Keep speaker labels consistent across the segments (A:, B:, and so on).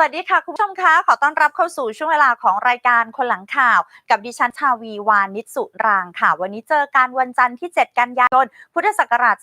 A: วัสดีค่ะ คุณผู้ชมคะขอต้อนรับเข้าสู่ช่วงเวลาของรายการคนหลังข่าว กับดิฉันชาวีวานิสุรางค่ะ วันนี้เจอกันวันจันทร์ที่ 7 กันยายน พุทธศักราช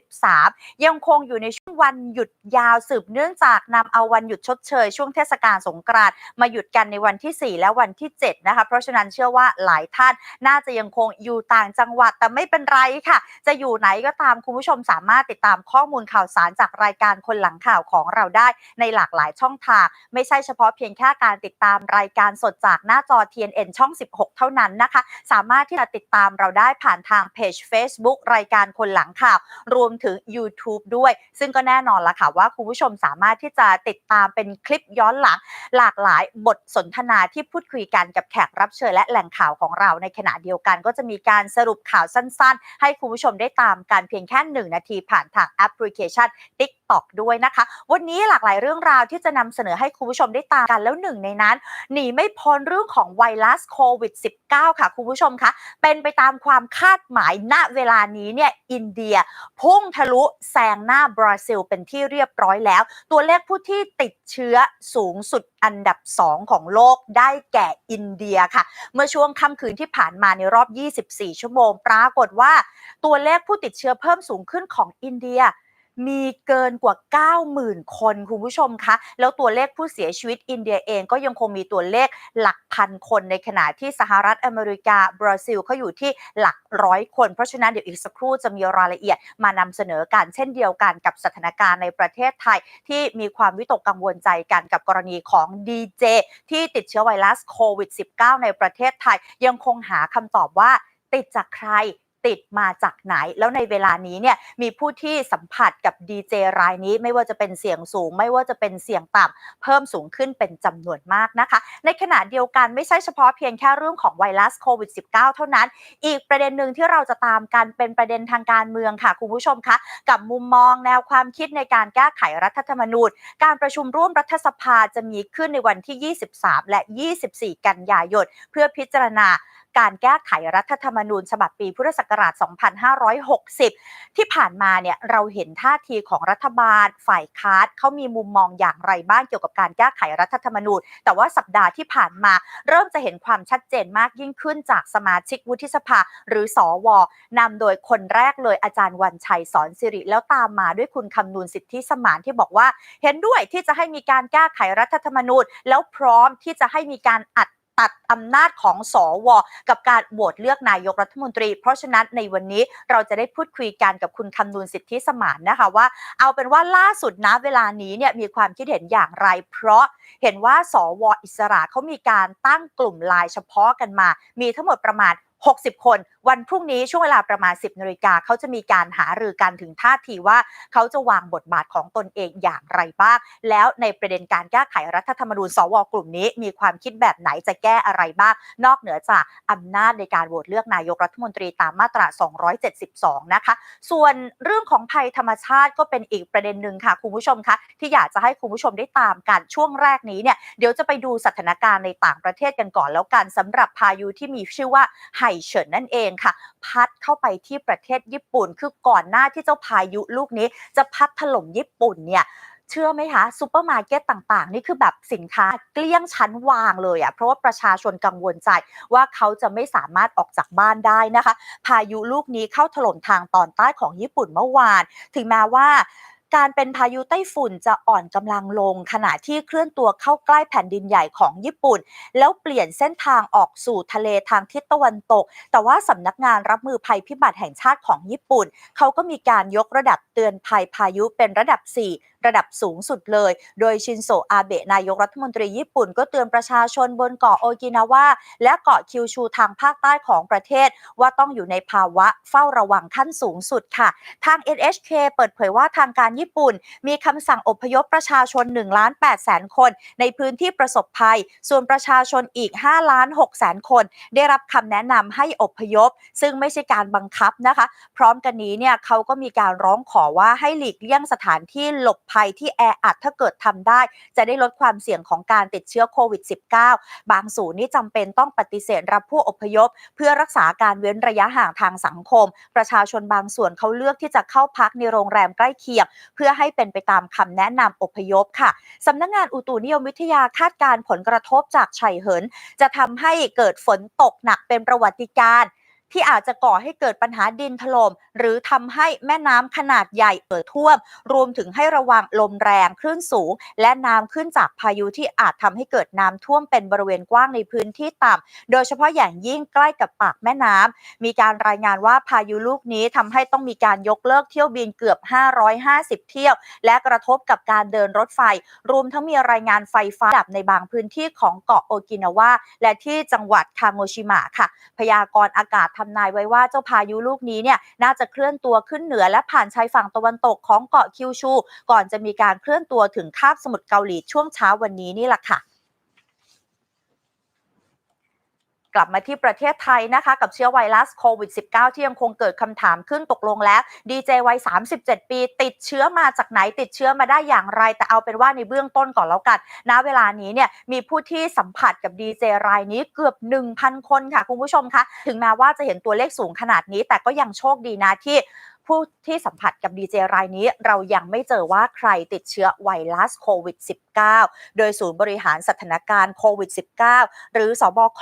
A: 2563 ยังคงอยู่ในช่วงวันหยุดยาวสืบเนื่องจากนำเอาวันหยุดชดเชย ช่วงเทศกาลสงกรานต์มาหยุดกันในวันที่ 4 และวันที่ 7 นะคะ เพราะฉะนั้นเชื่อว่าหลายท่านน่าจะยังคงอยู่ต่างจังหวัดแต่ไม่เป็นไรค่ะ จะอยู่ไหนก็ตามคุณผู้ชมสามารถติดตามข้อมูลข่าวสารจากรายการคนหลังข่าวของเราได้ในหลากหลายช่องทาง ไม่ใช่เฉพาะเพียงแค่การติดตามรายการสดจากหน้าจอ TNN ช่อง 16 เท่านั้นนะคะ สามารถที่จะติดตามเราได้ผ่านทางเพจ Facebook รายการคนหลังข่าว รวมถึง YouTube ด้วย ซึ่งก็แน่นอนละค่ะว่าคุณผู้ชมสามารถที่จะติดตามเป็นคลิปย้อนหลัง หลากหลายบทสนทนาที่พูดคุยกันกับแขกรับเชิญและแหล่งข่าวของเราในขณะเดียวกัน ก็จะมีการสรุปข่าวสั้นๆ ให้คุณผู้ชมได้ตามกันเพียงแค่ 1 นาทีผ่านทางแอปพลิเคชัน TikTok ด้วยนะคะ วันนี้หลากหลายเรื่องราวที่จะนำเสนอให้คุณผู้ชมได้ตามกันแล้วหนึ่งในนั้น หนีไม่พ้นเรื่องของไวรัสโควิด -19 ค่ะคุณผู้ชมคะเป็นไปตามความคาดหมายณเวลานี้เนี่ยอินเดีย พุ่งทะลุแซงหน้าบราซิลเป็นที่เรียบร้อยแล้ว ตัวเลขผู้ที่ติดเชื้อสูงสุดอันดับ 2 ของโลกได้แก่อินเดียค่ะ เมื่อช่วงค่ำคืนที่ผ่านมาในรอบ 24 ชั่วโมง ปรากฏว่าตัวเลขผู้ติดเชื้อเพิ่มสูงขึ้นของอินเดีย มีเกินกว่า 90,000 คนคุณผู้ชมคะ แล้วตัวเลขผู้เสียชีวิตอินเดียเองก็ยังคงมีตัวเลขหลักพันคนในขณะที่สหรัฐอเมริกา บราซิลเขาอยู่ที่หลักร้อยคน เพราะฉะนั้นเดี๋ยวอีกสักครู่จะมีรายละเอียดมานำเสนอกันเช่นเดียวกันกับสถานการณ์ในประเทศไทย ที่มีความวิตกกังวลใจกันกับกรณีของดีเจที่ติดเชื้อไวรัสโควิด -19 ในประเทศไทยยังคงหาคำตอบว่าติดจากใคร ติดมาจากไหน แล้วในเวลานี้เนี่ยมีผู้ที่สัมผัสกับดีเจรายนี้ ไม่ว่าจะเป็นเสียงสูง ไม่ว่าจะเป็นเสียงต่ำเพิ่มสูงขึ้นเป็นจำนวนมากนะคะ ในขณะเดียวกันไม่ใช่เฉพาะเพียงแค่เรื่องของไวรัสโควิด -19 เท่านั้น อีกประเด็นหนึ่งที่เราจะตามกันเป็นประเด็นทางการเมืองค่ะคุณผู้ชมคะกับมุมมองแนวความคิดในการแก้ไขรัฐธรรมนูญ การประชุมร่วมรัฐสภาจะมีขึ้นในวันที่ 23 และ 24 กันยายนเพื่อพิจารณาการแก้ไขรัฐธรรมนูญ ฉบับปีพุทธศักราช 2560 ที่ผ่านมาเนี่ยเราเห็นท่าทีของรัฐบาลฝ่ายค้านเขามีมุมมองอย่างไรบ้างเกี่ยวกับการแก้ไขรัฐธรรมนูญ แต่ว่าสัปดาห์ที่ผ่านมา เริ่มจะเห็นความชัดเจนมากยิ่งขึ้นจากสมาชิกวุฒิสภา หรือสอวนำโดยคนแรกเลยอาจารย์วันชัยสอนสิริ แล้วตามมาด้วยคุณคำนูนสิทธิสมานที่บอกว่า เห็นด้วยที่จะให้มีการแก้ไขรัฐธรรมนูญ แล้วพร้อมที่จะให้มีการอัด ตัดอำนาจของสอวกับการโหวตเลือกนายกรัฐมนตรี เพราะฉะนั้นในวันนี้เราจะได้พูดคุยกันกับคุณคำนูนสิทธิสมานนะคะว่า เอาเป็นว่าล่าสุดนะเวลานี้เนี่ยมีความคิดเห็นอย่างไร เพราะเห็นว่าสวอิสระเขามีการตั้งกลุ่มลายเฉพาะกันมา มีทั้งหมดประมาณ 60 คน วันพรุ่งนี้ช่วงเวลาประมาณ 10นาฬิกาเขาจะมีการหารือกันถึงท่าทีว่าเขาจะวางบทบาทของตนเองอย่างไรบ้าง แล้วในประเด็นการแก้ไขรัฐธรรมนูญสวกลุ่มนี้ มีความคิดแบบไหนจะแก้อะไรบ้าง นอกเหนือจากอำนาจในการโหวตเลือกนายกรัฐมนตรีตามมาตรา 272 นะคะ ส่วนเรื่องของภัยธรรมชาติก็เป็นอีกประเด็นหนึ่งค่ะคุณผู้ชมคะที่อยากจะให้คุณผู้ชมได้ตามกันช่วงแรกนี้เนี่ยเดี๋ยวจะไปดูสถานการณ์ในต่างประเทศกันก่อนแล้วกันสำหรับพายุที่มีชื่อว่าไฮเฉินนั่นเองค่ะ พัดเข้าไปที่ประเทศญี่ปุ่น คือก่อนหน้าที่เจ้าพายุลูกนี้ จะพัดถล่มญี่ปุ่นเนี่ยเชื่อไหมคะซูเปอร์มาร์เก็ตต่างๆ นี่คือแบบสินค้าเกลี้ยงชั้นวางเลยอะ่ะเพราะว่าประชาชนกังวลใจว่าเขาจะไม่สามารถออกจากบ้านได้นะคะ พายุลูกนี้เข้าถล่มทางตอนใต้ของญี่ปุ่นเมื่อวาน ถึงแม้ว่า การเป็นพายุไต้ฝุ่นจะอ่อนกำลังลง ขณะที่เคลื่อนตัวเข้าใกล้แผ่นดินใหญ่ของญี่ปุ่น แล้วเปลี่ยนเส้นทางออกสู่ทะเลทางทิศตะวันตก แต่ว่าสำนักงานรับมือภัยพิบัติแห่งชาติของญี่ปุ่น เขาก็มีการยกระดับเตือนภัยพายุเป็นระดับ 4 ระดับสูงสุดเลย โดยชินโซอาเบะนายกรัฐมนตรีญี่ปุ่น ก็เตือนประชาชนบนเกาะโอกินาวาและเกาะคิวชูทางภาคใต้ของประเทศ ว่าต้องอยู่ในภาวะเฝ้าระวังขั้นสูงสุดค่ะ ทาง NHK เปิดเผยว่าทางการญี่ปุ่น มีคำสั่งอพยพประชาชน1ล้าน8แสนคน ในพื้นที่ประสบภัย ส่วนประชาชนอีก5ล้าน6แสนคน ได้รับคำแนะนำให้อพยพ ซึ่งไม่ใช่การบังคับนะคะ พร้อมกันนี้เนี่ยเขาก็มีการร้องขอว่าให้หลีกเลี่ยงสถานที่หลบภัยที่แออัดถ้าเกิดทำได้ จะได้ลดความเสี่ยงของการติดเชื้อโควิด -19 บางศูนย์นี่จำเป็นต้องปฏิเสธรับผู้อพยพ เพื่อรักษาการเว้นระยะห่างทางสังคม ประชาชนบางส่วนเขาเลือกที่จะเข้าพักในโรงแรมใกล้เคียง เพื่อให้เป็นไปตามคำแนะนำอพยพค่ะสำนักงานอุตุนิยมวิทยาคาดการผลกระทบจากไฉเหิน จะทำให้เกิดฝนตกหนักเป็นประวัติการณ์ ที่อาจจะก่อให้เกิดปัญหาดินถล่มหรือทำให้แม่น้ำขนาดใหญ่เอ่อท่วม รวมถึงให้ระวังลมแรงคลื่นสูง และน้ำขึ้นจากพายุที่อาจทำให้เกิดน้ำท่วมเป็นบริเวณกว้างในพื้นที่ต่ำโดยเฉพาะอย่างยิ่งใกล้กับปากแม่น้ำมีการรายงานว่าพายุลูกนี้ทำให้ต้องมีการยกเลิกเที่ยวบินเกือบ 550 เที่ยว และกระทบกับการเดินรถไฟ รวมทั้งมีรายงานไฟฟ้าดับในบางพื้นที่ของเกาะโอกินาวาและที่จังหวัดคาโงชิมะค่ะ พยากรณ์อากาศทำนายไว้ว่าเจ้าพายุลูกนี้เนี่ยน่าจะเคลื่อนตัวขึ้นเหนือและผ่านชายฝั่งตะวันตกของเกาะคิวชู ก่อนจะมีการเคลื่อนตัวถึงคาบสมุทรเกาหลีช่วงเช้าวันนี้นี่แหละค่ะ กลับมาที่ประเทศไทยนะคะ กับเชื้อไวรัสโควิด -19 ที่ยังคงเกิดคำถามขึ้นตกลงแล้วดีเจวัย 37 ปี ติดเชื้อมาจากไหนติดเชื้อมาได้อย่างไร แต่เอาเป็นว่าในเบื้องต้นก่อนแล้วกันณเวลานี้เนี่ยมีผู้ที่สัมผัสกับดีเจรายนี้เกือบ 1,000 คนค่ะ คุณผู้ชมคะ ถึงแม้ว่าจะเห็นตัวเลขสูงขนาดนี้ แต่ก็ยังโชคดีนะที่ ผู้ที่สัมผัสกับดีเจรายนี้ เรายังไม่เจอว่าใครติดเชื้อไวรัสโควิด -19 โดยศูนย์บริหารสถานการณ์โควิด -19 หรือสบค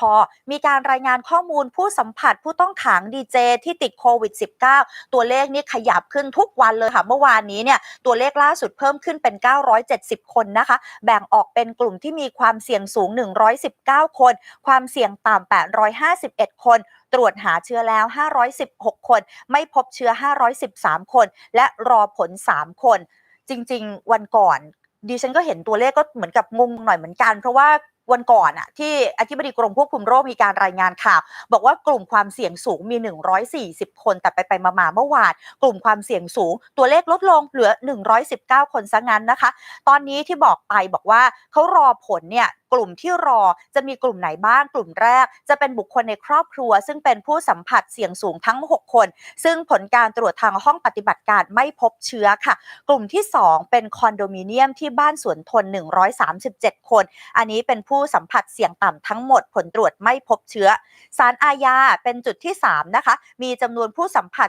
A: มีการรายงานข้อมูลผู้สัมผัสผู้ต้องขังดีเจที่ติดโควิด -19 ตัวเลขนี้ขยับขึ้นทุกวันเลยค่ะ เมื่อวานนี้เนี่ยตัวเลขล่าสุดเพิ่มขึ้นเป็น 970 คนนะคะ แบ่งออกเป็นกลุ่มที่มีความเสี่ยงสูง 119 คน ความเสี่ยงต่ำ851 คน ตรวจหาเชื้อแล้ว 516 คน ไม่พบเชื้อ 513 คน และรอผล 3 คน จริง ๆ วันก่อนดิฉันก็เห็นตัวเลขก็เหมือนกับงงหน่อยเหมือนกัน เพราะว่าวันก่อนอะที่อธิบดีกรมควบคุมโรคมีการรายงานข่าว บอกว่ากลุ่มความเสี่ยงสูงมี 140 คน แต่ไปไปมาๆเมื่อวานกลุ่มความเสี่ยงสูง ตัวเลขลดลงเหลือ 119 คนซะงั้นนะคะ ตอนนี้ที่บอกไปบอกว่าเขารอผลเนี่ย กลุ่มที่รอจะมีกลุ่มไหนบ้างกลุ่มแรก จะเป็นบุคคลในครอบครัว ซึ่งเป็นผู้สัมผัสเสี่ยงสูงทั้ง 6 คน ซึ่งผลการตรวจทางห้องปฏิบัติการไม่พบเชื้อค่ะ กลุ่มที่ 2 เป็นคอนโดมิเนียมที่บ้านสวนทน 137 คน อันนี้เป็นผู้สัมผัสเสี่ยงต่ำทั้งหมด ผลตรวจไม่พบเชื้อ สารอาญาเป็นจุดที่ 3 นะคะ มีจำนวนผู้สัมผัส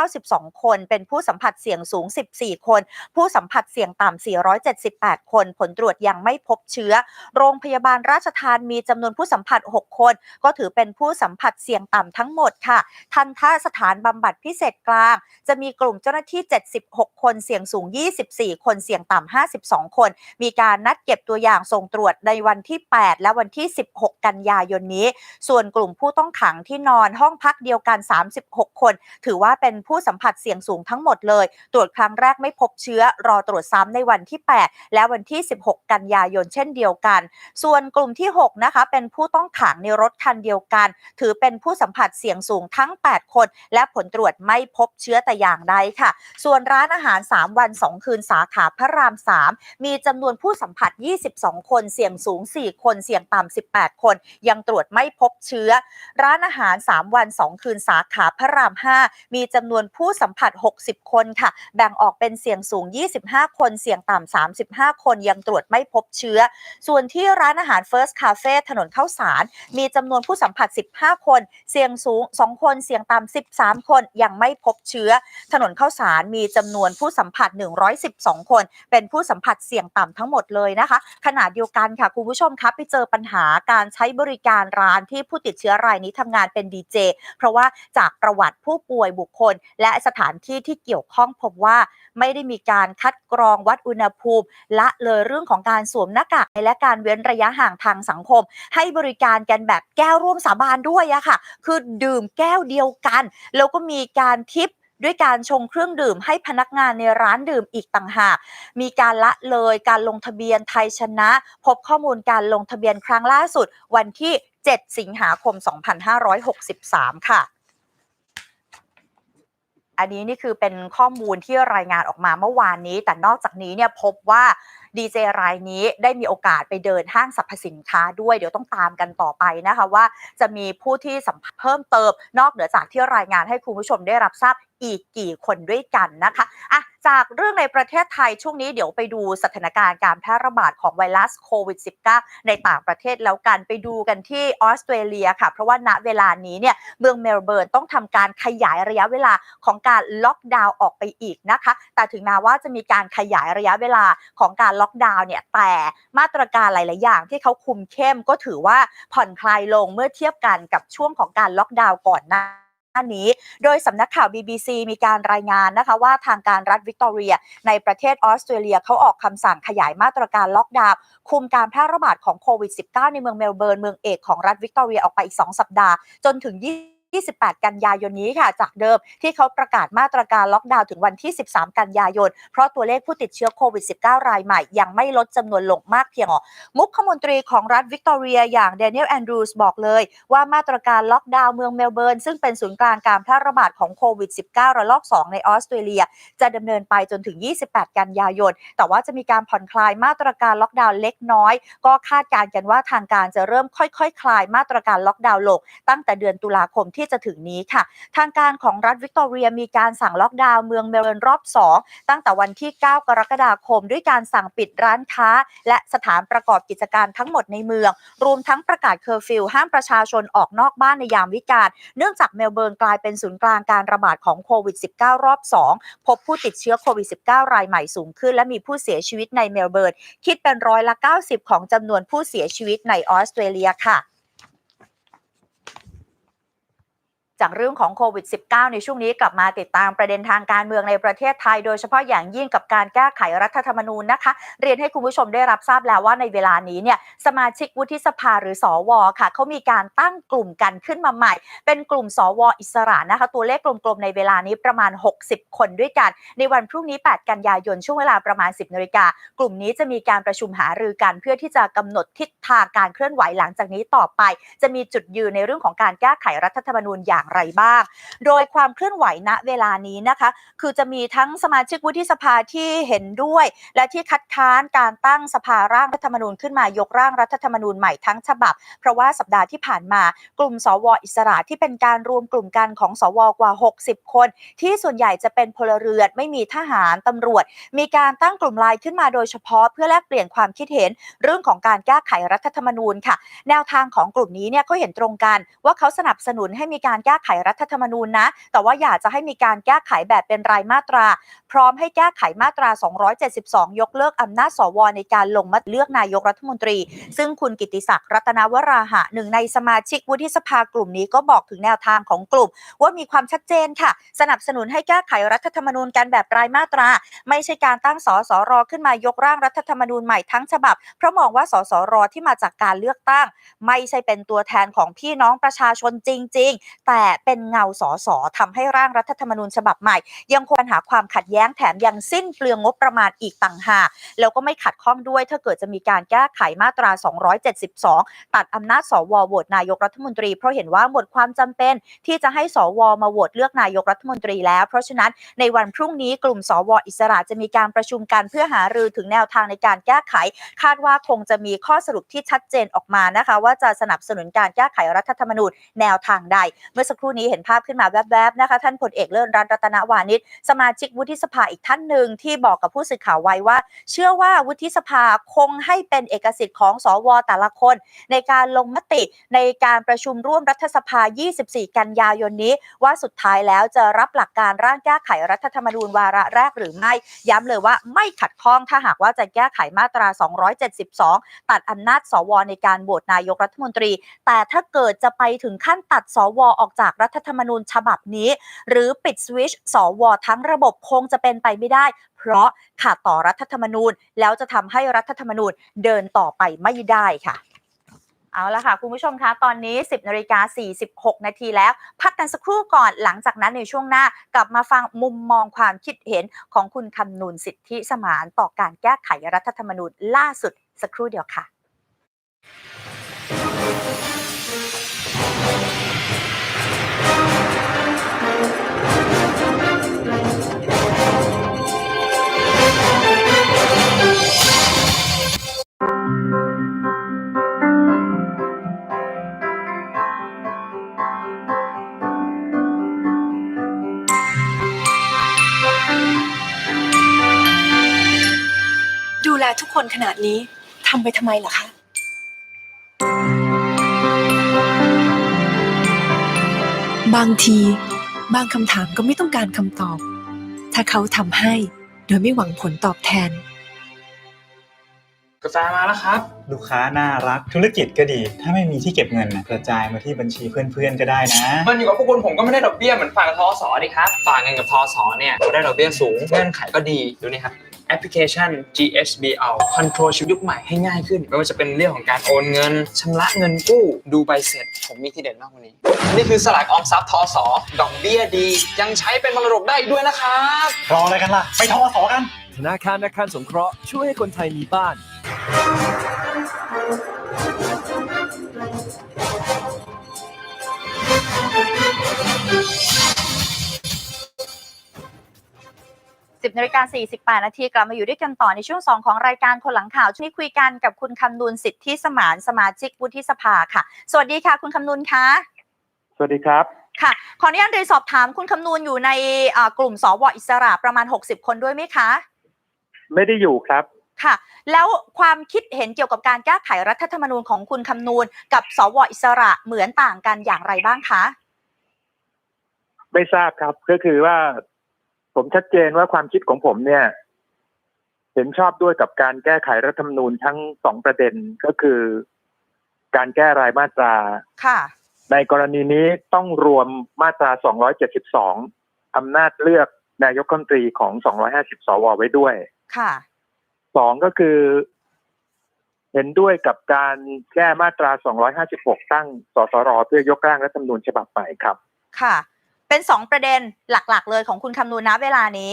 A: 492 คน เป็นผู้สัมผัสเสี่ยงสูง 14 คน ผู้สัมผัสเสี่ยงต่ำ478 คน ผลตรวจยังไม่พบเชื้อโรงพยาบาลราชทานมีจำนวนผู้สัมผัส 6 คน ก็ถือเป็นผู้สัมผัสเสี่ยงต่ำทั้งหมดค่ะ ทันท่าสถานบำบัดพิเศษกลาง จะมีกลุ่มเจ้าหน้าที่ 76 คนเสี่ยงสูง 24 คนเสี่ยงต่ำ52 คน มีการนัดเก็บตัวอย่างส่งตรวจในวันที่ 8 และวันที่ 16 กันยายนนี้ ส่วนกลุ่มผู้ต้องขังที่นอนห้องพักเดียวกัน 36 คน ถือว่าเป็นผู้สัมผัสเสี่ยงสูงทั้งหมดเลย ตรวจครั้งแรกไม่พบเชื้อรอตรวจซ้ำในวันที่ 8 และวันที่ 16 กันยายนเช่นเดียวกันส่วนกลุ่มที่ 6 นะคะ เป็นผู้ต้องขังในรถคันเดียวกัน ถือเป็นผู้สัมผัสเสี่ยงสูงทั้ง 8 คน และผลตรวจไม่พบเชื้อแต่อย่างใดค่ะ ส่วนร้านอาหาร 3 วัน 2 คืนสาขาพระราม 3 มีจำนวนผู้สัมผัส 22 คนเสี่ยงสูง 4 คนเสี่ยงต่ำ18 คน ยังตรวจไม่พบเชื้อ ร้านอาหาร 3 วัน 2 คืนสาขาพระราม 5 มีจำนวนผู้สัมผัส 60 คนค่ะ แบ่งออกเป็นเสี่ยงสูง 25 คนเสี่ยงต่ำ35 คนยังตรวจไม่พบเชื้อ ส่วนที่ร้านอาหาร First Cafe ถนนเข้าสาร มีจำนวนผู้สัมผัส 15 คน เสี่ยงสูง 2 คน เสี่ยงต่ำ 13 คน ยังไม่พบเชื้อ ถนนเข้าสารมีจำนวนผู้สัมผัส 112 คน เป็นผู้สัมผัสเสี่ยงต่ำทั้งหมดเลยนะคะ ขณะเดียวกันค่ะ คุณผู้ชมคะไปเจอปัญหาการใช้บริการร้านที่ผู้ติดเชื้อรายนี้ทำงานเป็นดีเจ เพราะว่าจากประวัติผู้ป่วยบุคคล และสถานที่ที่เกี่ยวข้องพบว่าไม่ได้มีการคัดกรองวัดอุณหภูมิ ละเลยเรื่องของการสวมหน้ากากและการเว้นระยะห่างทางสังคม ให้บริการกันแบบแก้วร่วมสาบานด้วยอะค่ะ คือดื่มแก้วเดียวกัน แล้วก็มีการทิปด้วยการชงเครื่องดื่มให้พนักงานในร้านดื่มอีกต่างหาก มีการละเลยการลงทะเบียนไทยชนะ พบข้อมูลการลงทะเบียนครั้งล่าสุด วันที่ 7 สิงหาคม 2563 ค่ะ อันนี้นี่คือเป็นข้อมูลที่รายงานออกมาเมื่อวานนี้ แต่นอกจากนี้เนี่ยพบว่าดีเจรายนี้ได้มีโอกาสไปเดินห้างสรรพสินค้าด้วย เดี๋ยวต้องตามกันต่อไปนะคะว่าจะมีผู้ที่สัมผัสเพิ่มเติม นอกเหนือจากที่รายงานให้คุณผู้ชมได้รับทราบอีกกี่คนด้วยกันนะคะอะ จากเรื่องในประเทศไทยช่วงนี้เดี๋ยวไปดูสถานการณ์การแพร่ระบาดของไวรัสโควิด -19 ในต่างประเทศแล้วกันไปดูกันที่ออสเตรเลียค่ะ เพราะว่าณเวลานี้เนี่ยเมืองเมลเบิร์นต้องทำการขยายระยะเวลาของการล็อกดาวน์ออกไปอีกนะคะ แต่ถึงแม้ว่าจะมีการขยายระยะเวลาของการล็อกดาวน์เนี่ยแต่มาตรการหลาย ๆ อย่างที่เขาคุมเข้มก็ถือว่าผ่อนคลายลงเมื่อเทียบกันกับช่วงของการล็อกดาวน์ก่อนหน้า หน้านี้ โดยสำนักข่าว BBC มีการรายงานนะคะว่าทางการรัฐวิกตอเรีย ในประเทศออสเตรเลียเขาออกคำสั่งขยายมาตรการล็อกดาวน์คุมการแพร่ระบาดของโควิด -19 ในเมืองเมลเบิร์น เมืองเอกของรัฐวิกตอเรียออกไปอีก 2 สัปดาห์ จนถึง 28 กันยายนนี้ค่ะ จากเดิมที่เขาประกาศมาตรการล็อกดาวน์ถึงวันที่ 13 กันยายน เพราะตัวเลขผู้ติดเชื้อโควิด -19 รายใหม่ ยังไม่ลดจำนวนลงมากเพียงพอมุขมนตรีของรัฐวิกตอเรียอย่างเดนิเอลแอนดรูสบอกเลยว่ามาตรการล็อกดาวน์เมืองเมลเบิร์น ซึ่งเป็นศูนย์กลางการแพร่ระบาดของโควิด -19 ระลอก 2 ในออสเตรเลีย จะดำเนินไปจนถึง 28 กันยายน แต่ว่าจะมีการผ่อนคลายมาตรการล็อกดาวน์เล็กน้อย ก็คาดการณ์กันว่าทางการจะเริ่มค่อยๆคคลายมาตรการล็อกดาวน์ลงตั้งแต่เดือนตุลาคมที่ที่จะถึงนี้ค่ะ ทางการของรัฐวิกตอเรียมีการสั่งล็อกดาวน์เมืองเมลเบิร์นรอบ 2 ตั้งแต่วันที่ 9 กรกฎาคม ด้วยการสั่งปิดร้านค้า และสถานประกอบกิจการทั้งหมดในเมือง รวมทั้งประกาศเคอร์ฟิวห้ามประชาชนออกนอกบ้านในยามวิกาลเนื่องจากเมลเบิร์นกลายเป็นศูนย์กลางการระบาดของโควิด -19 รอบ 2 พบผู้ติดเชื้อโควิด -19 รายใหม่สูงขึ้น และมีผู้เสียชีวิตในเมลเบิร์นคิดเป็นร้อยละ 90 ของจำนวนผู้เสียชีวิตในออสเตรเลียค่ะ จากเรื่องของโควิด -19 ในช่วงนี้กลับมาติดตามประเด็นทางการเมืองในประเทศไทย โดยเฉพาะอย่างยิ่งกับการแก้ไขรัฐธรรมนูญนะคะ เรียนให้คุณผู้ชมได้รับทราบแล้วว่าในเวลานี้เนี่ยสมาชิกวุฒิสภาหรือสอวค่ะเขามีการตั้งกลุ่มกันขึ้นมาใหม่ เป็นกลุ่มสวอิสระนะคะ ตัวเลขกลมๆในเวลานี้ประมาณ 60 คนด้วยกัน ในวันพรุ่งนี้ 8 กันยายนช่วงเวลาประมาณ 10นาฬิกากลุ่มนี้จะมีการประชุมหารือกัน เพื่อที่จะกำหนดทิศทางการเคลื่อนไหวหลังจากนี้ต่อไป จะมีจุดยืนในเรื่องของการแก้ไขรัฐธรรมนูญอย่างไรบ้าง โดยความเคลื่อนไหวณเวลานี้นะคะ คือจะมีทั้งสมาชิกวุฒิสภาที่เห็นด้วย และที่คัดค้านการตั้งสภาร่างรัฐธรรมนูญขึ้นมายกร่างรัฐธรรมนูญใหม่ทั้งฉบับ เพราะว่าสัปดาห์ที่ผ่านมากลุ่มสวอิสระที่เป็นการรวมกลุ่มกันของสวกว่า 60 คน ที่ส่วนใหญ่จะเป็นพลเรือนไม่มีทหารตำรวจ มีการตั้งกลุ่มไลน์ขึ้นมาโดยเฉพาะเพื่อแลกเปลี่ยนความคิดเห็นเรื่องของการแก้ไขรัฐธรรมนูญค่ะ แนวทางของกลุ่มนี้เนี่ยเขาเห็นตรงกันว่าเขาสนับสนุนให้มีการแก้ไขรัฐธรรมนูญนะ แต่ว่าอยากจะให้มีการแก้ไขแบบเป็นรายมาตรา พร้อมให้แก้ไขมาตรา 272 ยกเลิกอำนาจสวในการลงมติเลือกนายกรัฐมนตรี ซึ่งคุณกิติศักดิ์รัตนวราหะหนึ่งในสมาชิกวุฒิสภากลุ่มนี้ก็บอกถึงแนวทางของกลุ่ม ว่ามีความชัดเจนค่ะ สนับสนุนให้แก้ไขรัฐธรรมนูญกันแบบรายมาตรา ไม่ใช่การตั้งสสรขึ้นมายกร่างรัฐธรรมนูญใหม่ทั้งฉบับ เพราะมองว่าสสรที่มาจากการเลือกตั้ง ไม่ใช่เป็นตัวแทนของพี่น้องประชาชนจริง ๆ แต่เป็นเงาสอสอทำให้ร่างรัฐธรรมนูญฉบับใหม่ ยังคงปัญหาความขัดแย้งแถมยังสิ้นเปลืองงบประมาณอีกต่างหาก แล้วก็ไม่ขัดข้องด้วยถ้าเกิดจะมีการแก้ไขมาตรา 272 ตัดอำนาจสวโหวตนายกรัฐมนตรี เพราะเห็นว่าหมดความจำเป็นที่จะให้สวมาโหวตเลือกนายกรัฐมนตรีแล้ว เพราะฉะนั้นในวันพรุ่งนี้กลุ่มสวอิสระจะมีการประชุมกันเพื่อหารือถึงแนวทางในการแก้ไข คาดว่าคงจะมีข้อสรุปที่ชัดเจนออกมานะคะ ว่าจะสนับสนุนการแก้ไขรัฐธรรมนูญแนวทางใดเมื่อสักครู่นี้เห็นภาพขึ้นมาแวบๆนะคะ ท่านพลเอกเลิศรัตน์รัตนวานิชสมาชิกวุฒิสภาอีกท่านหนึ่งที่บอกกับผู้สื่อข่าวไว้ว่า เชื่อว่าวุฒิสภาคงให้เป็นเอกสิทธิ์ของสวแต่ละคน ในการลงมติในการประชุมร่วมรัฐสภา 24 กันยายนนี้ ว่าสุดท้ายแล้วจะรับหลักการร่างแก้ไขรัฐธรรมนูญวาระแรกหรือไม่ ย้ำเลยว่าไม่ขัดข้องถ้าหากว่าจะแก้ไขมาตรา 272 ตัดอำนาจสวในการโหวตนายกรัฐมนตรี แต่ถ้าเกิดจะไปถึงขั้นตัดสวออกจากรัฐธรรมนูญฉบับนี้ หรือปิดสวิชสวทั้งระบบคงจะเป็นไปไม่ได้ เพราะขาดต่อรัฐธรรมนูญ แล้วจะทำให้รัฐธรรมนูญเดินต่อไปไม่ได้ค่ะเอาละค่ะ คุณผู้ชมคะตอนนี้ 10นาฬิกา46 นาทีแล้ว พักกันสักครู่ก่อนหลังจากนั้นในช่วงหน้ากลับมาฟังมุมมองความคิดเห็นของคุณคำนูนสิทธิสมานต่อการแก้ไขรัฐธรรมนูญล่าสุดสักครู่เดียวค่ะ
B: ทุกคนขนาดนี้ทำไปทำไมล่ะคะ บางที บางคำถามก็ไม่ต้องการคำตอบ ถ้าเขาทำให้โดยไม่หวังผลตอบแทน
C: กาแฟมาแล้วครับ
D: ลูกค้าน่ารักธุรกิจก็ดี ถ้าไม่มีที่เก็บเงินนะกระจายมาที่บัญชีเพื่อนๆก็ได้นะ
C: มันอยู่กับพวกคุณผมก็ไม่ได้ดอกเบี้ยเหมือนฝากกับทอสดีครับ ฝากเงินกับทอสเนี่ยก็ได้ดอกเบี้ยสูงเงื่อนไขก็ดีดูนี่ครับ แอปพลิเคชัน GSBL Control ชีวิตยุคใหม่ให้ง่ายขึ้น ไม่ว่าจะเป็นเรื่องของการโอนเงินชำระเงินกู้ดูใบเสร็จ ผมมีที่เด็ดมากกว่านี้ นี่คือสลากออมทรัพย์ทอสดอกเบี้ยดี ยังใช้เป็นมรดกได้อีกด้วยนะครับ
D: รออะไรกันล่ะ ไปทอสอกัน
E: ธนาคารอาคารสงเคราะห์ช่วยให้คนไทยมีบ้าน
A: 10นาฬิกา48 นาทีกลับมาอยู่ด้วยกันต่อในช่วง 2 ของรายการคนหลังข่าวช่วงนี้คุยกันกับคุณคำนูนสิทธิสมานสมาชิกวุฒิสภาค่ะ สวัสดีค่ะ คุณคำนูนคะ
F: สวัสดีครับ
A: ค่ะขออนุญาตเรียนสอบถามคุณคำนูนอยู่ในอ่ากลุ่มสวอิสระประมาณ 60 คนด้วยไหมคะ
F: ไม่ได้อยู่ครับ
A: ค่ะ แล้วความคิดเห็นเกี่ยวกับการแก้ไขรัฐธรรมนูญของคุณคำนูนกับสวอิสระเหมือนต่างกันอย่างไรบ้างคะ
F: ไม่ทราบครับก็คือว่า ผมชัดเจนว่าความคิดของผมเนี่ย เห็นชอบด้วยกับการแก้ไขรัฐธรรมนูญทั้งสองประเด็นก็คือ การแก้รายมาตรา
A: ค่ะ
F: ในกรณีนี้ต้องรวมมาตรา 272 อำนาจเลือกนายกรัฐมนตรีของ 250 สว ไว้ด้วย
A: ค่ะ
F: สองก็คือ เห็นด้วยกับการแก้มาตรา 256 ตั้งสสรเพื่อยกร่างรัฐธรรมนูญฉบับใหม่ครับ
A: ค่ะ เป็นสองประเด็นหลักๆ เลยของคุณคำนูนนะเวลานี้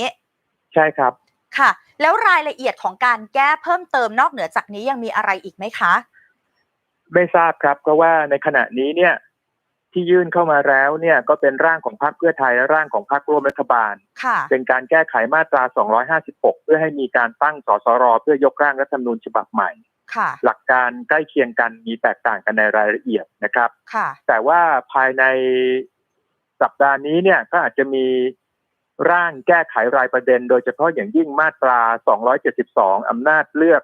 F: ใช่ครับ
A: ค่ะ แล้วรายละเอียดของการแก้เพิ่มเติมนอกเหนือจากนี้ยังมีอะไรอีกไหมคะ
F: ไม่ทราบครับ เพราะว่าในขณะนี้เนี่ย ที่ยื่นเข้ามาแล้วเนี่ยก็เป็นร่างของพรรคเพื่อไทยและร่างของพรรคร่วมรัฐบาล
A: ค่ะ
F: เป็นการแก้ไขมาตรา 256 เพื่อให้มีการตั้งสสรเพื่อยกร่างรัฐธรรมนูญฉบับใหม่
A: ค่ะ
F: หลักการใกล้เคียงกันมีแตกต่างกันในรายละเอียดนะครับ
A: ค่ะ
F: แต่ว่าภายใน สัปดาห์นี้เนี่ยก็อาจจะมีร่างแก้ไขรายประเด็น โดยเฉพาะอย่างยิ่งมาตรา 272 อำนาจเลือก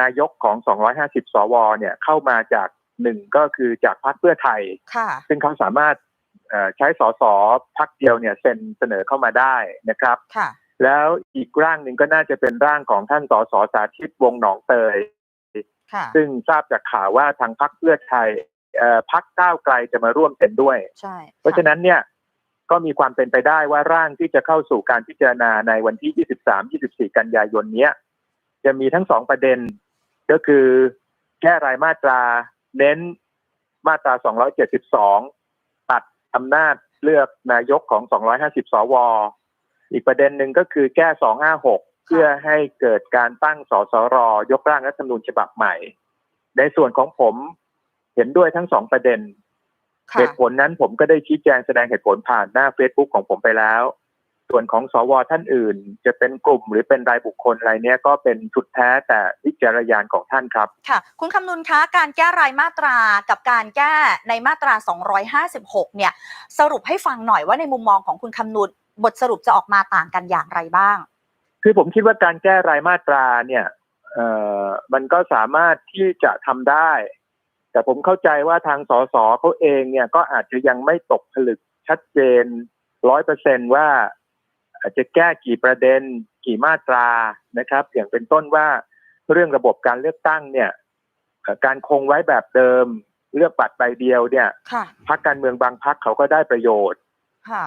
F: นายกของ 250 สว เนี่ยเข้ามาจากหนึ่งก็คือจากพรรคเพื่อไทย
A: ค่ะ
F: ซึ่งเขาสามารถเอ่อใช้สสพักเดียวเนี่ยเซ็นเสนอเข้ามาได้นะครับ
A: ค่ะ
F: แล้วอีกร่างหนึ่งก็น่าจะเป็นร่างของท่านสสสาธิตวงศ์หนองเตย
A: ค่ะ
F: ซึ่งทราบจากข่าวว่าทางพักเพื่อไทยเอ่อ พักก้าวไกลจะมาร่วมเซ็นด้วย
A: ใช่
F: เพราะฉะนั้นเนี่ยก็มีความเป็นไปได้ว่าร่างที่จะเข้าสู่การพิจารณาในวันที่ 23 24 กันยายนเนี้ยจะมีทั้งสองประเด็น ก็คือแก้รายมาตรา เน้นมาตรา 272 ตัดอำนาจเลือกนายกของ 250 สว อีกประเด็นหนึ่งก็คือแก้ 256 เพื่อให้เกิดการตั้งสสร ยกร่างรัฐธรรมนูญฉบับใหม่ ในส่วนของผม เห็นด้วยทั้งสองประเด็น
A: ค่ะ
F: เหตุผลนั้นผมก็ได้ชี้แจงแสดงเหตุผลผ่านหน้า Facebook ของผมไปแล้ว ส่วนของสวท่านอื่น จะเป็นกลุ่มหรือเป็นรายบุคคลอะไรเนี้ยก็เป็นสุดแท้แต่วิจารณญาณของท่านครับ
A: ค่ะ คุณคำนุนคะการแก้รายมาตรากับการแก้ในมาตรา 256 เนี่ย สรุปให้ฟังหน่อยว่าในมุมมองของคุณคำนุนบทสรุปจะออกมาต่างกันอย่างไรบ้าง
F: คือผมคิดว่าการแก้รายมาตราเนี่ยเอ่อมันก็สามารถที่จะทำได้ แต่ผมเข้าใจว่าทางสสเขาเองเนี่ยก็อาจจะยังไม่ตกผลึกชัดเจนร้อยเปอร์เซนว่าอาจจะแก้กี่ประเด็นกี่มาตรานะครับ อย่างเป็นต้นว่าเรื่องระบบการเลือกตั้งเนี่ยเอ่อการคงไว้แบบเดิม เลือกบัตรใบเดียวเนี่ย
A: ค่ะ
F: พรรคการเมืองบางพรรคเขาก็ได้ประโยชน์
A: ค่ะ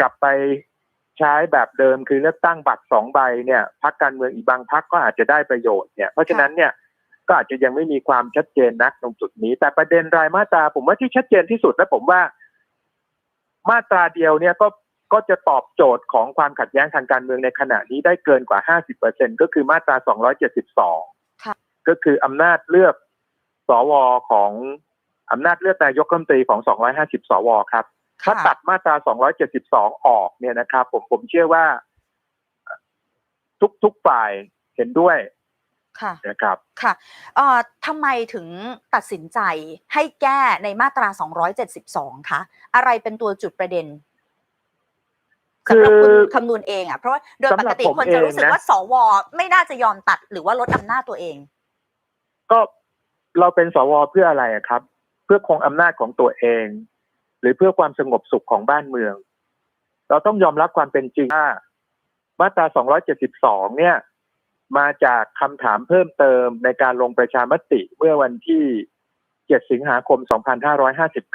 F: กลับไปใช้แบบเดิมคือเลือกตั้งบัตรสองใบเนี่ยพรรคการเมืองอีกบางพรรคก็อาจจะได้ประโยชน์เนี่ยเพราะฉะนั้นเนี่ย ก็อาจจะยังไม่มีความชัดเจนนักตรงจุดนี้ แต่ประเด็นรายมาตราผมว่าที่ชัดเจนที่สุดและผมว่า มาตราเดียวเนี่ยก็ก็จะตอบโจทย์ของความขัดแย้งทางการเมืองในขณะนี้ได้เกินกว่า 50%ก็คือมาตรา 272
A: ค่ะ
F: ก็คืออำนาจเลือกสวของอำนาจเลือกนายกรัฐมนตรีของ 250 สวครับ ถ้า
A: ค่ะ
F: ตัดมาตรา 272 ออกเนี่ยนะครับ ผมผมเชื่อว่า ทุกทุกฝ่ายเห็นด้วย
A: ค่ะ
F: นะครับ
A: ค่ะเอ่อทำไมถึงตัดสินใจให้แก้ในมาตรา 272 คะอะไรเป็นตัวจุดประเด็นสำหรับคุณ
F: คือ
A: คำนวณเองอะเพราะว่าโดยปกติ
F: สำหรับผม
A: คนจะรู้สึก
F: เองนะ
A: ว่าสวไม่น่าจะยอมตัดหรือว่าลดอำนาจตัวเอง
F: ก็เราเป็นสวเพื่ออะไรอะครับ เพื่อคงอำนาจของตัวเอง หรือเพื่อความสงบสุขของบ้านเมือง เราต้องยอมรับความเป็นจริงว่ามาตรา 272 เนี่ย มาจากคำถามเพิ่มเติมในการลงประชามติเมื่อวันที่ 7 สิงหาคม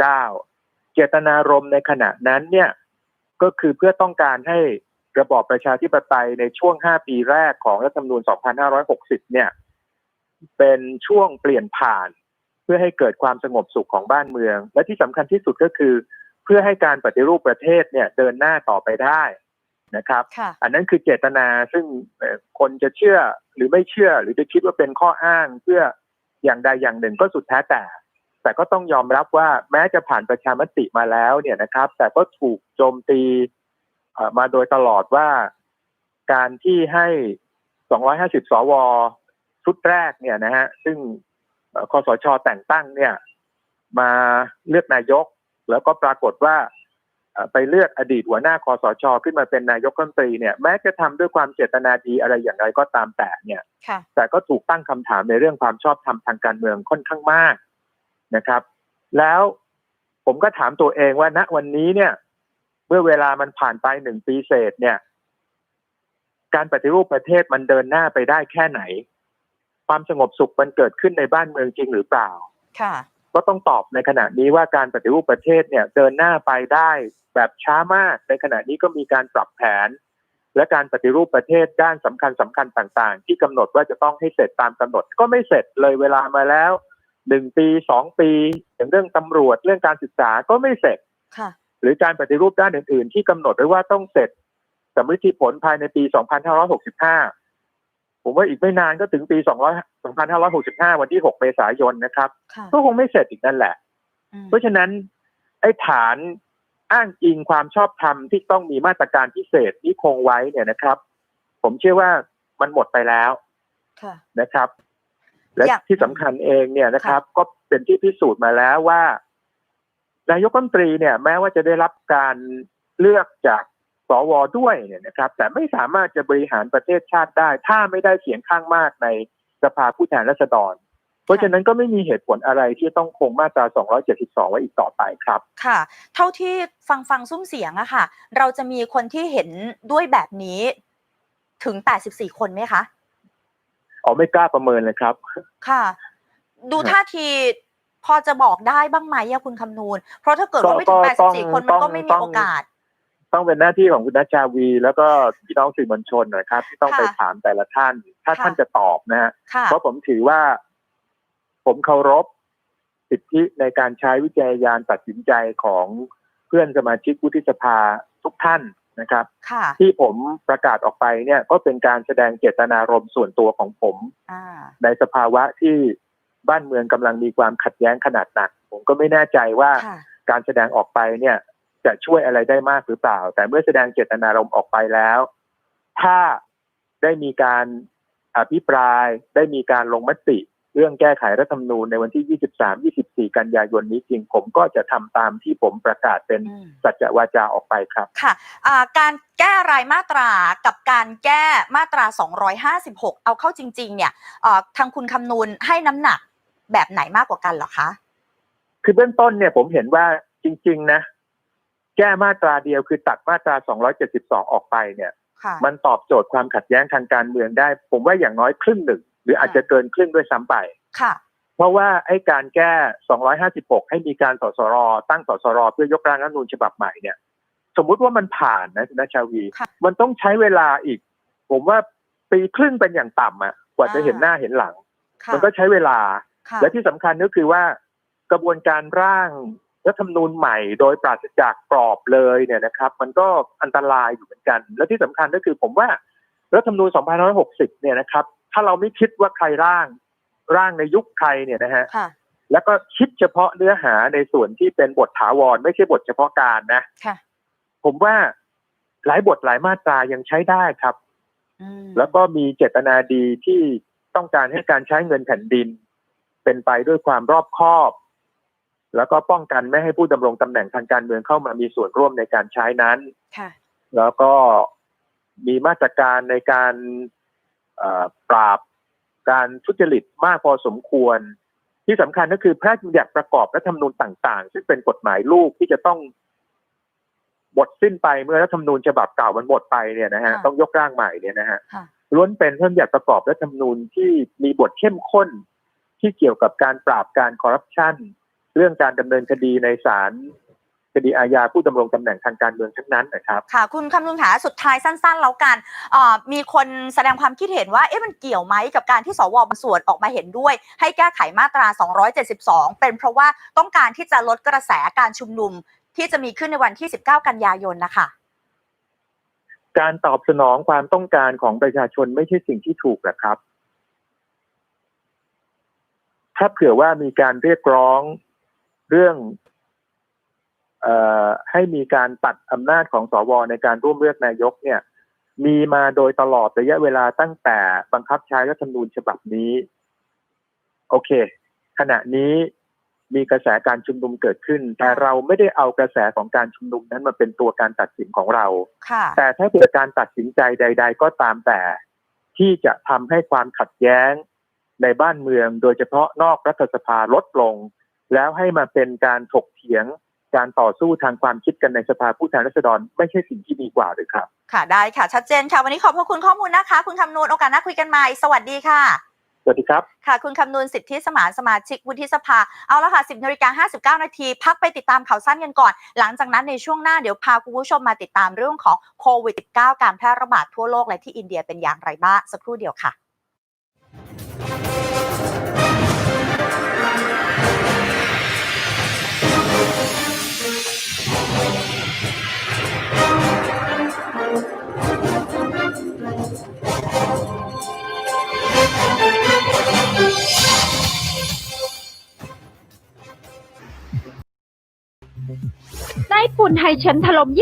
F: 2559 เจตนารมณ์ในขณะนั้นเนี่ยก็คือเพื่อต้องการให้ระบอบประชาธิปไตยในช่วง 5 ปีแรกของรัฐธรรมนูญ 2560 เนี่ย เป็นช่วงเปลี่ยนผ่านเพื่อให้เกิดความสงบสุขของบ้านเมือง และที่สำคัญที่สุดก็คือ เพื่อให้การปฏิรูปประเทศเนี่ยเดินหน้าต่อไปได้ นะครับ
A: ค่ะ
F: อันนั้นคือเจตนาซึ่งเอ่อคนจะเชื่อหรือไม่เชื่อ หรือจะคิดว่าเป็นข้ออ้างเพื่ออย่างใดอย่างหนึ่งก็สุดแท้แต่ แต่ก็ต้องยอมรับว่าแม้จะผ่านประชามติมาแล้วเนี่ยนะครับ แต่ก็ถูกโจมตีเอ่อมาโดยตลอดว่าการที่ให้ 250 สวชุดแรกเนี่ยนะฮะซึ่งเอ่อคอสชแต่งตั้งเนี่ย มาเลือกนายก แล้วก็ปรากฏว่าเอ่อ ไปเลือกอดีตหัวหน้าคอสช ขึ้นมาเป็นนายกรัฐมนตรีเนี่ยแม้จะทำด้วยความเจตนาดีอะไรอย่างไรก็ตามแต่เนี่ย
A: ค่ะ
F: แต่ก็ถูกตั้งคำถามในเรื่องความชอบธรรมทางการเมืองค่อนข้างมากนะครับ แล้วผมก็ถามตัวเองว่าณวันนี้เนี่ย เมื่อเวลามันผ่านไปหนึ่งปีเศษเนี่ย การปฏิรูปประเทศมันเดินหน้าไปได้แค่ไหน ความสงบสุขมันเกิดขึ้นในบ้านเมืองจริงหรือเปล่า
A: ค่ะ
F: ก็ต้องตอบในขณะนี้ว่าการปฏิรูปประเทศเนี่ยเดินหน้าไปได้แบบช้ามาก ในขณะนี้ก็มีการปรับแผน และการปฏิรูปประเทศด้านสำคัญสำคัญต่างๆ ที่กำหนดว่าจะต้องให้เสร็จตามกำหนด ก็ไม่เสร็จเลยเวลามาแล้วหนึ่งปีสองปีอย่างเรื่องตำรวจเรื่องการศึกษาก็ไม่เสร็จ
A: ค่ะ
F: หรือการปฏิรูปด้านอื่นๆ ที่กำหนดไว้ว่าต้องเสร็จสำฤทธิผลภายในปี 2565 ผมว่าอีกไม่นานก็ถึงปี200 2565 วันที่ 6 เมษายนนะครับ
A: ค่ะ
F: ก็คงไม่เสร็จอีกนั่นแหละ
A: อืม
F: เพราะฉะนั้น ไอ้ฐานอ้างอิงความชอบธรรมที่ต้องมีมาตรการพิเศษที่คงไว้เนี่ยนะครับ ผมเชื่อว่ามันหมดไปแล้ว
A: ค่ะ
F: นะครับ และ
A: อยาก
F: ที่สำคัญเองเนี่ยนะครับ ก็เป็นที่พิสูจน์มาแล้วว่านายกรัฐมนตรีเนี่ย แม้ว่าจะได้รับการเลือกจากส วด้วยเนี่ยนะครับ แต่ไม่สามารถจะบริหารประเทศชาติได้ ถ้าไม่ได้เสียงข้างมากในสภาผู้แทนราษฎร เพราะฉะนั้นก็ไม่มีเหตุผลอะไรที่ต้องคงมาตรา 272 ไว้อีกต่อไปครับ
A: ค่ะ เท่าที่ฟังฟังซุ้มเสียงอะค่ะ เราจะมีคนที่เห็นด้วยแบบนี้ถึง 84 คนไหมคะ
F: อ๋อไม่กล้าประเมินเลยครับ
A: ค่ะ ดู
F: ครับ
A: ท่าทีพอจะบอกได้บ้างไหมอะคุณคำนูน เพราะถ้าเกิดว่าไม่ถึง
F: ก็ต้อง
A: 84 คนมันก็ไม่มี
F: ต้อง
A: โอกาส
F: ต้องเป็นหน้าที่ของคุณนัชชาวี แล้วก็พี่น้องสื่อมวลชนนะครับที่ต้อง
A: ค่ะ
F: ไปถามแต่ละท่าน ถ้า
A: ค่ะ
F: ท่านจะตอบนะฮะ
A: ค่ะ
F: เพราะผมถือว่า ผมเคารพสิทธิในการใช้วิจารณญาณตัดสินใจของเพื่อนสมาชิกวุฒิสภาทุกท่านนะครับ
A: ค่ะ
F: ที่ผมประกาศออกไปเนี่ย ก็เป็นการแสดงเจตนารมณ์ส่วนตัวของผม
A: อ่า
F: ในสภาวะที่บ้านเมืองกำลังมีความขัดแย้งขนาดหนัก ผมก็ไม่แน่ใจว่า
A: ค่ะ
F: การแสดงออกไปเนี่ย จะช่วยอะไรได้มากหรือเปล่า แต่เมื่อแสดงเจตนารมณ์ออกไปแล้ว ถ้าได้มีการอภิปรายได้มีการลงมติ เรื่องแก้ไขรัฐธรรมนูญในวันที่ 23 24 กันยายนนี้จริงผมก็จะทำตามที่ผมประกาศเป็น
A: อืม
F: สัจวาจาออกไปครับ
A: ค่ะอ่าการแก้รายมาตรากับการแก้มาตรา 256 เอาเข้าจริง ๆ เนี่ยเอ่อทางคุณคำนูนให้น้ำหนักแบบไหนมากกว่ากันเหรอคะ
F: คือเบื้องต้นเนี่ยผมเห็นว่าจริง ๆ นะ แก้มาตราเดียวคือตัดมาตรา 272 ออกไปเนี่ย
A: ค่ะ
F: มันตอบโจทย์ความขัดแย้งทางการเมืองได้ ผมว่าอย่างน้อยครึ่งหนึ่ง หรืออาจจะเกินครึ่งด้วยซ้ำไป
A: ค่ะ
F: เพราะว่าไอ้การแก้ 256 ให้มีการสสร ตั้งสสร เพื่อยกร่างรัฐธรรมนูญฉบับใหม่เนี่ย สมมุติว่ามันผ่านนะคุณนัชชาวี
A: ค่ะ
F: มันต้องใช้เวลาอีก ผมว่าปีครึ่งเป็นอย่างต่ำอะกว่าจะเห็นหน้าเห็นหลัง
A: ค่ะ
F: มันก็ใช้เวลา
A: ค่ะ
F: และที่สำคัญก็คือว่ากระบวนการร่าง รัฐธรรมนูญใหม่โดยปราศจากกรอบเลยเนี่ยนะครับ มันก็อันตรายอยู่เหมือนกัน และที่สำคัญก็คือผมว่ารัฐธรรมนูญ2560 เนี่ยนะครับ ถ้าเราไม่คิดว่าใครร่างร่างในยุคใครเนี่ยนะฮะ
A: ค่ะ
F: แล้วก็คิดเฉพาะเนื้อหาในส่วนที่เป็นบทถาวร ไม่ใช่บทเฉพาะการนะ
A: ค่ะ
F: ผมว่าหลายบทหลายมาตรายังใช้ได้ครับ
A: อืม
F: แล้วก็มีเจตนาดีที่ต้องการให้การใช้เงินแผ่นดิน เป็นไปด้วยความรอบคอบ แล้วก็ป้องกันไม่ให้ผู้ดำรงตำแหน่งทางการเมืองเข้ามามีส่วนร่วมในการใช้นั้น
A: ค่ะ
F: แล้วก็มีมาตรการในการเอ่อปราบการทุจริตมากพอสมควร ที่สำคัญก็คือพระราชบัญญัติประกอบรัฐธรรมนูญต่างๆ ซึ่งเป็นกฎหมายลูกที่จะต้องหมดสิ้นไปเมื่อรัฐธรรมนูญฉบับเก่ามันหมดไปเนี่ยนะฮะ
A: ค่ะ
F: ต้องยกร่างใหม่เนี่ยนะฮะ
A: ค่ะ
F: ล้วนเป็นพระราชบัญญัติประกอบรัฐธรรมนูญที่มีบทเข้มข้นที่เกี่ยวกับการปราบการคอร์รัปชัน เรื่องการดำเนินคดีในศาลคดีอาญาผู้ดำรงตำแหน่งทางการเมืองทั้งนั้นนะครับ
A: ค่ะคุณคำนุนขาสุดท้ายสั้น ๆ แล้วกันเอ่อมีคนแสดงความคิดเห็นว่าเอ๊ะมันเกี่ยวไหมกับการที่สวบางส่วนออกมาเห็นด้วย ให้แก้ไขมาตรา 272 เป็นเพราะว่าต้องการที่จะลดกระแสการชุมนุมที่จะมีขึ้นในวันที่ 19 กันยายนนะคะ
F: การตอบสนองความต้องการของประชาชนไม่ใช่สิ่งที่ถูกนะครับ ถ้าเผื่อว่ามีการเรียกร้อง เรื่องเอ่อให้มีการตัดอำนาจของสวในการร่วมเลือกนายกเนี่ย มีมาโดยตลอดระยะเวลาตั้งแต่บังคับใช้รัฐธรรมนูญฉบับนี้ โอเค ขณะนี้มีกระแสการชุมนุมเกิดขึ้น แต่เราไม่ได้เอากระแสของการชุมนุมนั้นมาเป็นตัวการตัดสินของเรา
A: ค่ะ
F: แต่ถ้าเกิดการตัดสินใจใด ๆ ก็ตามแต่ที่จะทำให้ความขัดแย้งในบ้านเมือง โดยเฉพาะนอกรัฐสภาลดลง แล้วให้มาเป็นการถกเถียงการต่อสู้ทางความคิดกันในสภาผู้แทนราษฎร ไม่ใช่สิ่งที่ดีกว่าหรือครับ
A: ค่ะได้ค่ะ ชัดเจนค่ะ วันนี้ขอบพระคุณข้อมูลนะคะ คุณคำนูนโอกาสหน้าคุยกันใหม่สวัสดีค่ะ
F: สวัสดีครับ
A: ค่ะ คุณคำนูนสิทธิสมานสมาชิกวุฒิสภา เอาละค่ะ 10นาฬิกา59 นาที พักไปติดตามข่าวสั้นกันก่อน หลังจากนั้นในช่วงหน้าเดี๋ยวพาคุณผู้ชมมาติดตามเรื่องของโควิด -19 การแพร่ระบาดทั่วโลกและที่อินเดียเป็นอย่างไรบ้างสักครู่เดียวค่ะ
G: ได้ปุ่นไฮเชมถล่มญี่